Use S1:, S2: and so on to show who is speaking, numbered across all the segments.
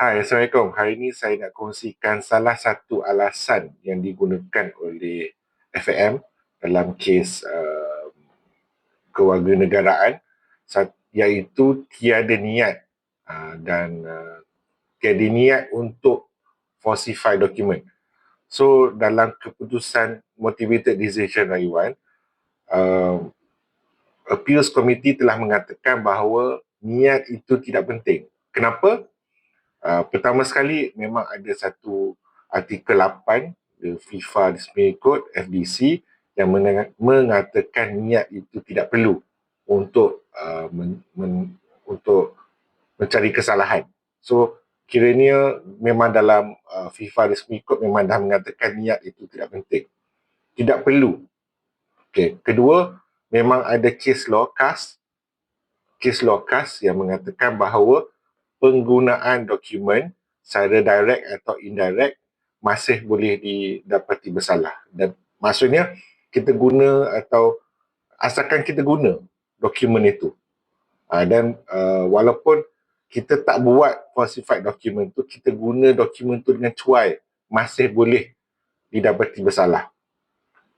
S1: Hai, Assalamualaikum. Hari ini saya nak kongsikan salah satu alasan yang digunakan oleh FAM dalam kes uh, kewarganegaraan iaitu tiada niat uh, dan uh, tiada niat untuk falsify dokumen. So, dalam keputusan motivated decision rayuan, uh, appeals committee telah mengatakan bahawa niat itu tidak penting. Kenapa? Uh, pertama sekali memang ada satu artikel 8 the FIFA Disciplinary Code FDC yang mengatakan niat itu tidak perlu untuk uh, men, men, untuk mencari kesalahan. So kiranya memang dalam uh, FIFA Disciplinary Code memang dah mengatakan niat itu tidak penting. Tidak perlu. Okay. Kedua, memang ada case law cast case law cast yang mengatakan bahawa penggunaan dokumen secara direct atau indirect masih boleh didapati bersalah. Dan maksudnya kita guna atau asalkan kita guna dokumen itu. Uh, dan uh, walaupun kita tak buat falsified dokumen tu, kita guna dokumen tu dengan cuai, masih boleh didapati bersalah.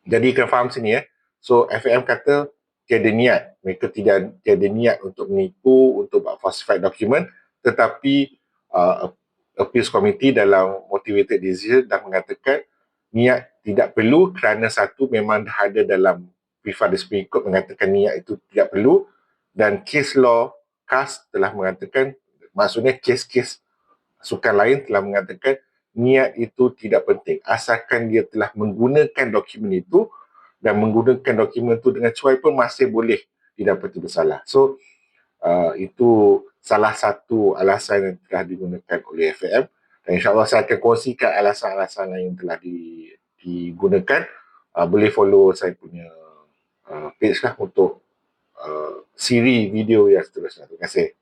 S1: Jadi kena faham sini ya. So FAM kata tiada niat. Mereka tidak tiada niat untuk menipu, untuk buat falsified dokumen tetapi uh, appeals committee dalam motivated decision dah mengatakan niat tidak perlu kerana satu memang dah ada dalam FIFA Discipline Code mengatakan niat itu tidak perlu dan case law CAS telah mengatakan maksudnya case-case sukan lain telah mengatakan niat itu tidak penting. Asalkan dia telah menggunakan dokumen itu dan menggunakan dokumen itu dengan cuai pun masih boleh didapati bersalah. So uh, itu salah satu alasan yang telah digunakan oleh FAM dan insyaAllah saya akan kongsikan alasan-alasan lain yang telah di, digunakan. Uh, boleh follow saya punya uh, page lah untuk uh, siri video yang seterusnya terima kasih